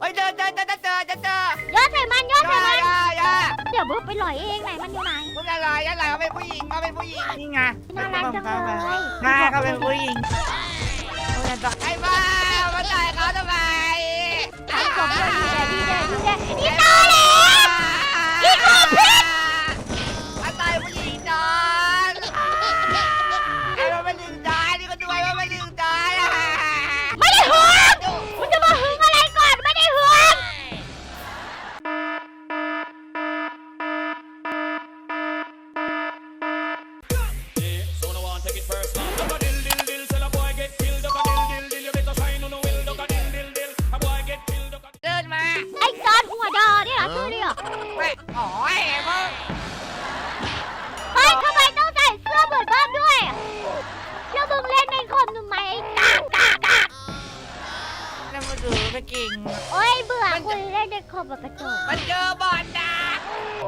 เฮ้ยเจอเจอเจอเจอเจอเจอเจอโยนใส่มันโยนอย่าใส่มันอย่าอย่าเดี๋ยวเบิร์ดไปหล่อยเองไหนมันอยู่ไหนคุณอะไรอะไรเขาเป็นผู้หญิงเขาเป็นผู้หญิงนี่ไงน่ารักจังเลยหน้าเขาเป็นผู้หญิงไอ้บ้ามาต่อยเขาทำไมทำผมเลยดีเดดีเดดีเดอีตอแหลอี อถือไม่เก่ง โอ้ยเบื่อคุยเล่นในคอมแบบกระจกมันเจอบอลดัก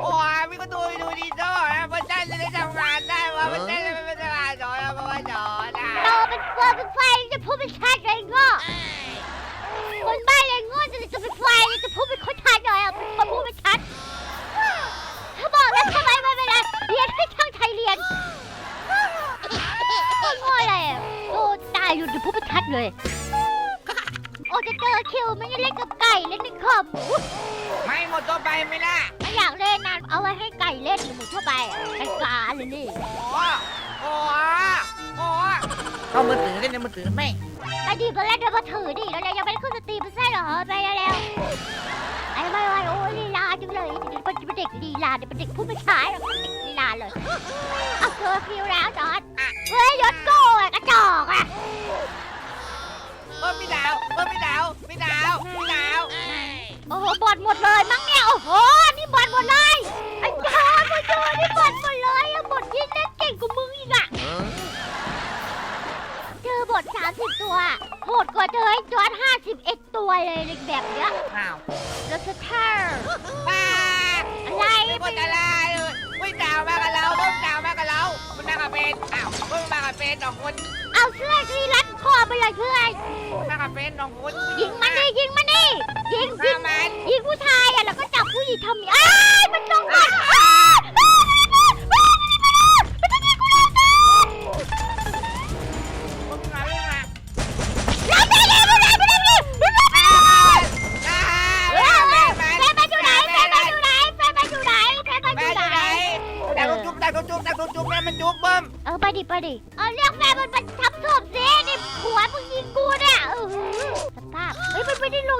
โอ้ยพี่ก็ดูดูดีโจ้นะเพราะฉันจะได้ทำงานได้ว่าเพราะฉันจะไม่เป็นทหารจอแล้วเพราะว่าจอนะเราเป็นเฟือเป็นไฟจะพูดเป็นชาติเลยง้อคนบ้าเลยง้อจะจะเป็นไฟจะพูดเป็นคนชัดหน่อยอะเป็นคนพูดเป็นชัดถ้าบอกแล้วทำไมไม่เป็นไรเรียนให้ช่างไทยเรียนง้ออะไรอะโอ้ตายอยู่จะพูดเป็นชัดเลยโอ้จะเจ อคิวไม่ได้เล่นกับไก่เล่นในคอมอุ๊ยไม่หมดตัวไปไหมล่ะไม่อยากเล่นนะเอาไว้ให้ไก่เล่นหรือหมูทั่วไปอะไก่กาเลยนี่โอ้โอ้โอ้เข้ามือถือเล่นในมือถือไม่ไปดิมาเล่นเดี๋ยวมาถือดิแล้วเรายังไม่ได้ขึ้นสตรีมไม่ใช่เหรอไปแล้วๆไอ้ไม่ไหวโอ้ยลีลาจังเลยเดี๋ยวเป็นเด็กลีลาเดี๋ยวเป็นเด็กผู้ไม่ชายเป็นเด็กลีลาเลยเอาเคอร์ฟิวแล้วจอดเฮ้ยยศโก้อะกระจอกอะ เออพี่ดาวเออพี่ดาวพี่ดาวพี่ดาวโอ้โหบอดหมดเลยมั้งเนี่ย โอ้โห นี่บอดหมดเลยไอ้จอดมาดูนี่บอดหมดเลยอะบอดยิ่งเล่นเก่งกว่ามึงอีกอะเจอบท30ตัวโหดกว่าเจอไอ้จอด51ตัวเลยในแบบเนี้ยอ้าวแล้วจะเธอป้าอะไรไม่หมดอะไรเลยพี่ดาวมากับเราต้มดาวมากับเรามันมากับเป็นอ้าวเพิ่งมากับเป็นสองคน เอาเสื้อที่รัดคอไปเลยเพื่อนมากับเป็นสองคนยิงมันดิยิงมันดิยิงยิมางมันยิงผู้ชายอะแล้วก็จับผู้หญิงทำอ้ายมันจ้องกัน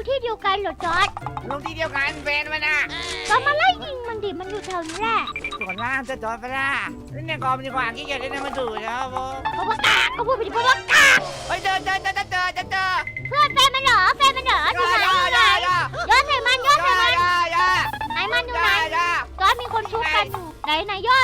ที่เดียวกันเหรอจอร์ดลงที่เดียวกันแฟนมันอะก็มาไล่ยิงมันดิมันอยู่แถวนี้แหละส่วนล่างจะจอดไปล่ะเล่นในกอมดีกว่าขี้เกียจเล่นในมือถือแล้วโว้เพราะว่ากากก็พูดไปดิเพราะว่ากากเฮ้ยเจอเจอเจอเจอเจอเจอเจอเพื่อนแฟนมันเหรอแฟนมันเหรออยู่ไหน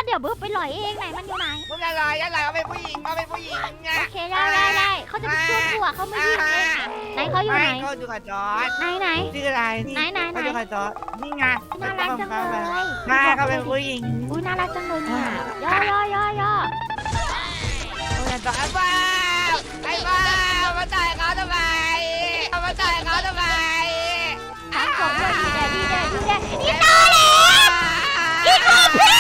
เดี๋ยวบึ้บไปหล่อยเองไหนมันอยู่ไหน มึงอะไรอะไรเขาเป็นผู้หญิงเขาเป็นผู้หญิงไงโอเคได้ได้ได้เขาจะไปช่วยกูอะเขาไม่ยิงเองอะไหนเขาอยู่ไหนเขาอยู่กับจอดไหนไหน ชื่ออะไรไหนไหนไหน เขาอยู่กับจอดนี่ไงน่ารักจังเลยหน้าเขาเป็นผู้หญิงอุ้ยน่ารักจังเลยเนี่ยย่อย่อย่อย่อมึงจะจอดไอ้บ้าไอ้บ้ามาต่อยเขาทำไมมาต่อยเขาทำไมทำผมเลยดีเดดีเดดีเดอีตอแหลอีโคพิ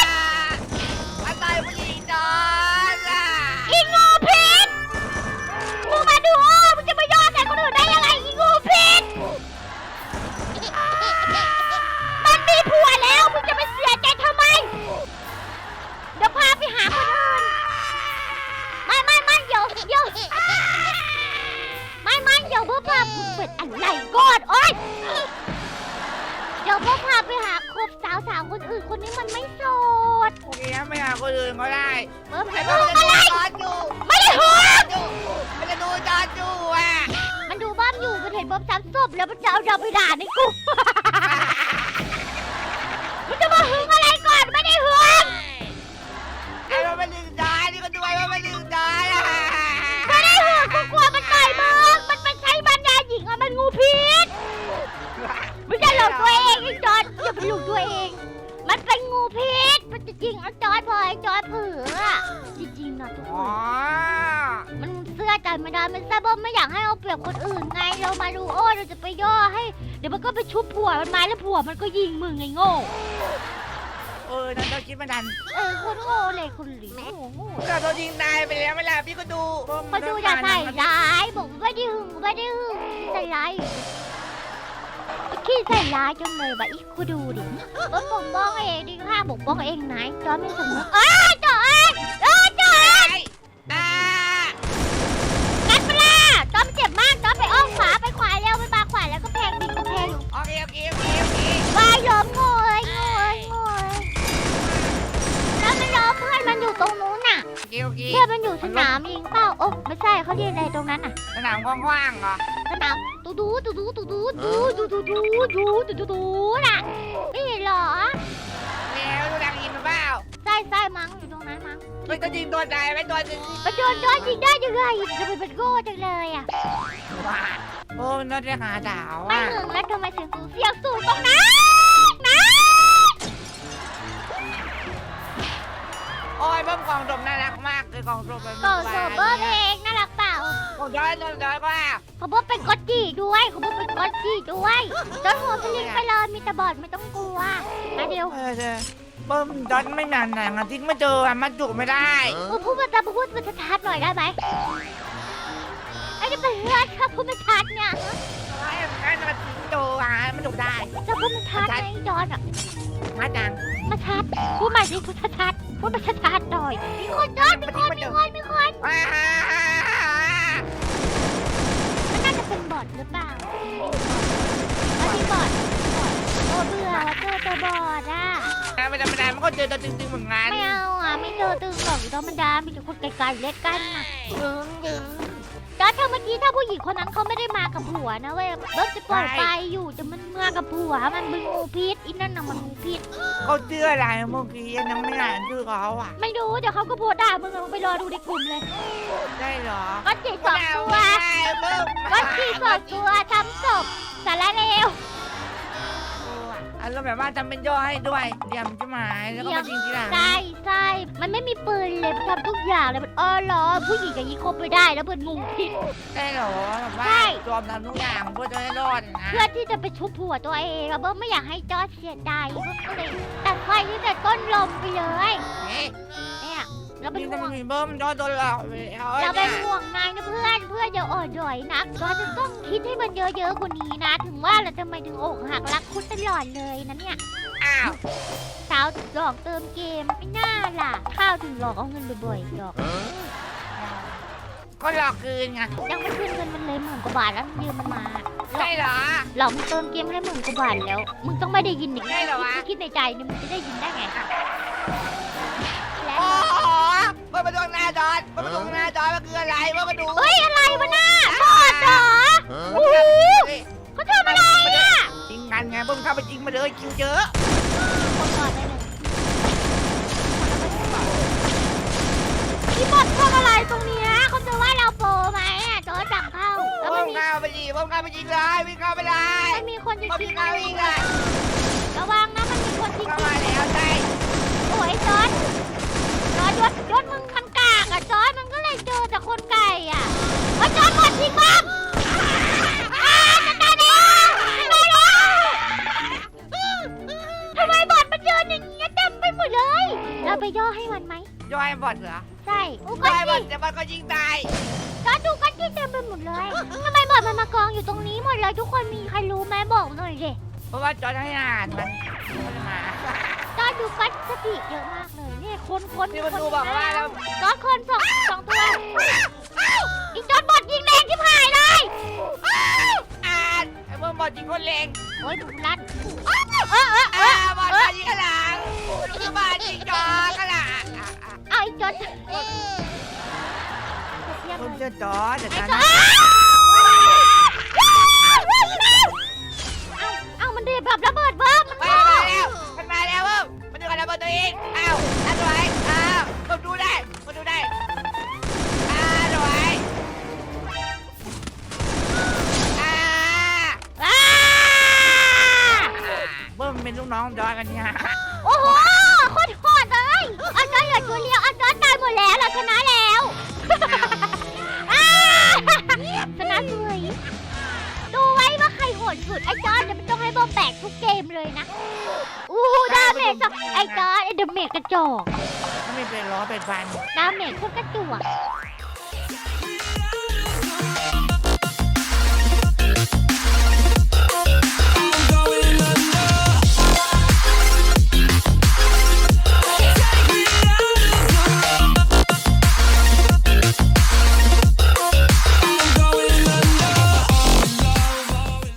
สาวสาวๆคนอื่นคนนี้มันไม่โสดโอเคไม่หาคนอื่นก็ได้เมื่อแต่มันก็ดูมันจะอะไรดูจอดอยู่ไม่ได้หัวอยู่มันจะดูจอดอยู่อะมันดูบ้ามอยู่มันเห็นบ้ามซ้ำศพแล้วมันจะเอาเราไปด่าในกลุ่ม นมันเสื้อใจไม่ได้มันแซ่บว่าไม่อยากให้เอาเปรียบคนอื่นไงเรามาดูโอ้เราจะไปย่อให้ เดี๋ยวมันก็ไปชุบผัวมันมาแล้วผัวมันก็ยิงมึงไงโง่เออนั่นเราคิดไม่ทันเออคนโง่เลยคุณหลิโง่โง่เราโดนยิงตายไปแล้วไม่ล่ะพี่ก็ดูมาดูอย่าใส่ร้ายบอกว่าไม่ได้หึงไม่ได้หึงใส่ร้ายขี้ใส่ร้ายจังเลยว่ะอีกกูดูดิว่าปกป้องเองดิค่ะปกป้องเองไหนจอยไม่สมนึกเอ้ยจอยเอ้ยจอย จอมไปอ้อมขวาไปขวาเร็วไปมาขวาแล้วก็แพงดินก็แพงโอเคโอเคโอเคโอเควายล้มโง่เอ้ยโง่เอ้ยโง่เอ้ยแล้วมันล้มเพื่อนมันอยู่ตรงนู้นน่ะโอเคโอเคเพื่อนมันอยู่สนามยิงเป้าโอ้ไม่ใช่เขาเรียกอะไรตรงนั้นน่ะสนามกว้างๆเหรอสนามตูดูตูดูตูดูตูดูตูดูตูดูตูดูตูน่ะไม่เห็นเหรอ ใช่ใช่มั้งอยู่ตรงนั้นมั้งไม่ต้องยิงตัวตายไม่ตัวจริงไปโดนโดนยิงได้ยังไงจะไปเป็นโง่จังเลยอะว่าโอ้น่าจะหาดาวไม่อะหึงแล้วทำไมเสียงสูงเสียงสูงตรงนั้นนะโอ้ยเบิ้มกล่องดมน่ารักมากเลยกล่องดมมันก็โซเบอร์เพลงน่ารักเปล่ากล่องย้อยกล่องย้อยก็ว่าเขาบอกเป็นก๊อตจี้ด้วยเขาบอกเป็นก๊อตจี้ด้วยจนหัวสลิงไปเลยมีแต่บอดไม่ต้องกลัวมาเดียว เออเออ เบิ้มดอนไม่นานไหนอะทิ้งไม่เจออะมันจุไม่ได้เออพูดมาตามพูดมาชัดๆหน่อยได้ไหมไอ้นี่เป็นเรื่องถ้าพูดไม่ชัดเนี่ยไอ้งั้นมันทิ้งเจออะมันจุได้ถ้าพูดไม่ชัดไอ้จอนอะมาจังมาชัดพูดใหม่สิพูดชัดๆพูดมาชัดๆหน่อยมีคนจอนมีคนมีคนมีคนว้ามันน่าจะเป็นบอทหรือเปล่ามาที่บอทโอ้เบื่อเจอตัวบอทอะ ไม่ธรรมดามันก็เจอตัวตึงๆเหมือนกันไม่เอาอะไม่เจอตึงหรอกธรรมดามีแต่คนไกลๆเล็กกันน่ะดึงดึงจอร์จถ้าเมื่อกี้ถ้าผู้หญิงคนนั้นเขาไม่ได้มากับผัวนะเว้ยเบิร์ดจะปล่อยไปอยู่แต่มันมากับผัวมันเป็นงูพิษอีนั่นน่ะมันงูพิษเขาเชื่ออะไรเมื่อกี้ยังไม่อ่านชื่อเขาอะ ไม่รู้เดี๋ยวเขาก็โพสด่ามึงอะมึงไปรอดูในกลุ่มเลยได้เหรอก็จีสองตัวก็จีสองตัวทำศพสารเลวารมณ์แบบว่าทำเป็นย่อให้ด้วยเดี่ยมจะหมายแล้วก็มาจริงทีหลังใช่ใช่มันไม่มีปืนเลยมันทำทุกอย่างเลยมันอ้อล้อผู้หญิงอย่างนี้คบไม่ได้แล้วเป็นงูพิษได้เหรอแบบว่าใช่ ยอมทำทุกอย่างเพื่อจะให้รอดนะเพื่อที่จะไปชุบผัวตัวเองอะเบิ้มไม่อยากให้จอร์จเสียใจเบิ้มก็เลยตัดไฟที่แต่ต้นลมไปเลย เอ๊ะ เนี่ยเราเป็นนี่ห่ทำวไมงมีเบิ้มย่อโดนหลอกไปแล้วเราเนี่เป็ยนห่วงนายนะเพื่อนเพื่อนอย่าอ่อนด้อยนักเราจะต้องคิดให้มันเยอะๆกว่านี้นะ ถึงว่าเราจะไม่ถึงอกหักรักคุณตลอดเลยนะเนี่ยอ้าวสาวหลอกเติมเกมไม่น่าล่ะข้าวถึงหลอกเอาเงินบ่อยๆหลอกก็หลอกคืนไงยังไม่ขึ้นเงินมันเลยหมื่นกว่าบาทแล้วยืมมันมาใช่เหรอ หลอกมันเติมเกมให้หมื่นกว่าบาทแล้วมึงต้องไม่ได้ยินอีกใช่เหรอวะ คิดในใจเนี่ยมึงจะได้ยินได้ไงแล้วโอ้โหเบิ้มมาดูหน้าจอนเบิ้มมาดูหน้าจอนมันคืออะไรเบิ้มมาดูเฮ้ยอะไรวะน่าบอดเหรอโอ้โหเขาทำอะไรอะจริงกันไงเบิ้มเข้าไปจริงมาเลยคิวเยอะคนก่อนได้เลยพี่บอดทำอะไรตรงเนี้ยเขาจะว่าเราโปรไหมอะจอจับเข้าแล้วเบิ้มันมมีเข้าไปยิงเบิ้มเข้าไปยิงเลยวิ่งเข้าไปเลยมันมีคนจะเบิ้มชิวิ่งงเข้าไปยิงเลยระวังนะมันมีคนจริงเข้ามาแล้วใช่ โอ้ยจอดจอดยศยศมึงมัน กากอะจอดมันก็เลยเจอแต่คนไก่อะว่าจอดหมดจริงบ้างอ่าจะตายแล้วจะตายแล้วทำไมบอดมันเดินอย่างเงี้ยเต็มไปหมดเลย เราไปย่อให้มันไหมย่อยบอดเหรอใช่กูก็ย่อยบจอริดงแต่บอดก็ยิงตายจอดดูกันที่เต็มไปหมดเลยทำไมบอดมันมากองอยู่ตรงนี้หมดเลยทุกคนมีใครรู้ไหมบอกหน่อยดิเพราะว่าจอดให้อ่านมันมันมาจอดดูกันสติเยอะมากเลยเนี่ย คนคนนี่มันดูบอกว่าแล้วจอดคนสองสองตัวอีกจอดบอดยิงแรงที่หายเลยอ่านไอ้เบิ้มบอดยิงคนเลงโอ้ยดุลั่นเออเออเออ่าอบอดบอดยิงข้างหลังคือบอดยิงจอข้างหลังอะอะเอาอีกจอดเทียบคนเลย เจอจอเดี๋ยวไอ้กันจอนะดเอาเอามันเดือดแบบระเบิด นลูกน้องจอยกันเนี่ย โอ้โหโคตรโหดเลยอาจารย์เหลือตัวเดียวอาจารย์ตายหมดแล้วเราชนะแล้วอ้าชนะเลยดูไว้ว่าใครโหดสุดไอ้จอร์ดเดี๋ยวมันต้องให้บอมแบกทุกเกมเลยนะอู้หูดาเมจสองไอ้จอร์ดไอ้เดอะเมจกระจอก ไม่เป็นร้อยเป็นพัน ดาเมจโคตรกระจวก